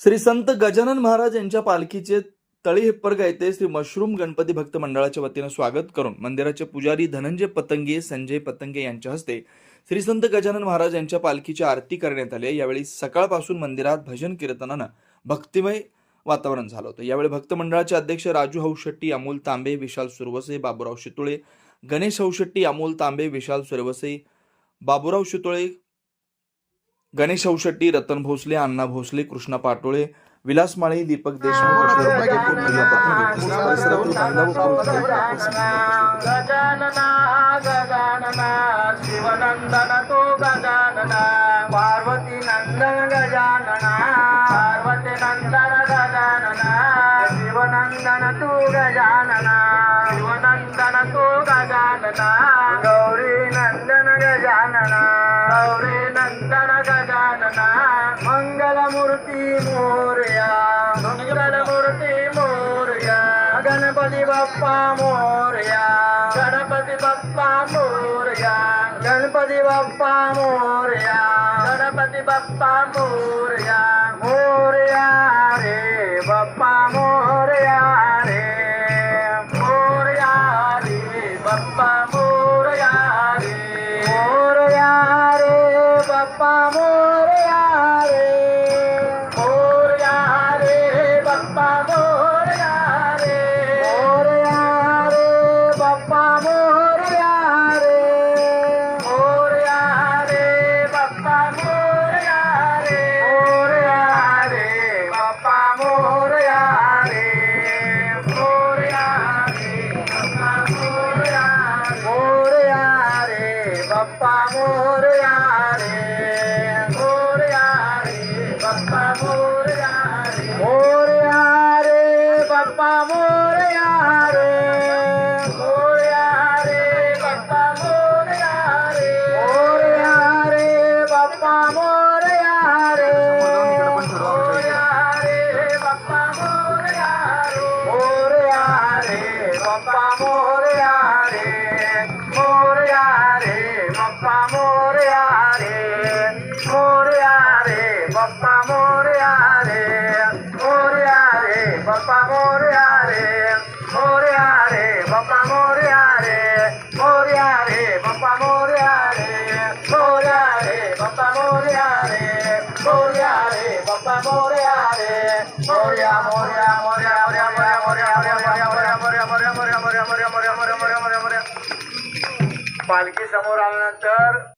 श्री संत गजानन महाराज यांच्या पालखीचे तळी हिप्परगा येथे श्री मशरूम गणपती भक्त मंडळाच्या वतीनं स्वागत करून मंदिराचे पुजारी धनंजय पतंगे संजय पतंगे यांच्या हस्ते श्री संत गजानन महाराज यांच्या पालखीची आरती करण्यात आली यावेळी सकाळपासून मंदिरात भजन कीर्तनानं भक्तिमय वातावरण झालं होतं. यावेळी भक्त मंडळाचे अध्यक्ष राजू हौशेट्टी अमोल तांबे विशाल सुरवसे बाबूराव शितोळे गणेश हौशेट्टी अमोल तांबे विशाल सुरवसे बाबूराव शितोळे गणेश शेट्टी रतन भोसले अण्णा भोसले कृष्णा पाटोळे विलास माळी दीपक शिवनंदन तो गजानना पार्वती नंदन गजानना पार्वती शिवनंदन तो गजानना शिवनंदन तो गजानना मंगलमूर्ती मोरया मंगलमूर्ती मोरया गणपती बाप्पा मोरया गणपती बाप्पा मोरया गणपती बाप्पा मोरया गणपती बाप्पा मोरया मोरया रे बाप्पा मोरया रे मोरया रे बाप्पा मोर्या. பப்பா மோரையாரே மோரையாரே பப்பா மோரே मोरया रे मोरया रे बाप्पा मोरया रे मोरया रे बाप्पा मोरया रे मोरया रे बाप्पा मोरया रे मोरया रे बाप्पा रे रे बाप्पा रे पालखी समोर आल्यानंतर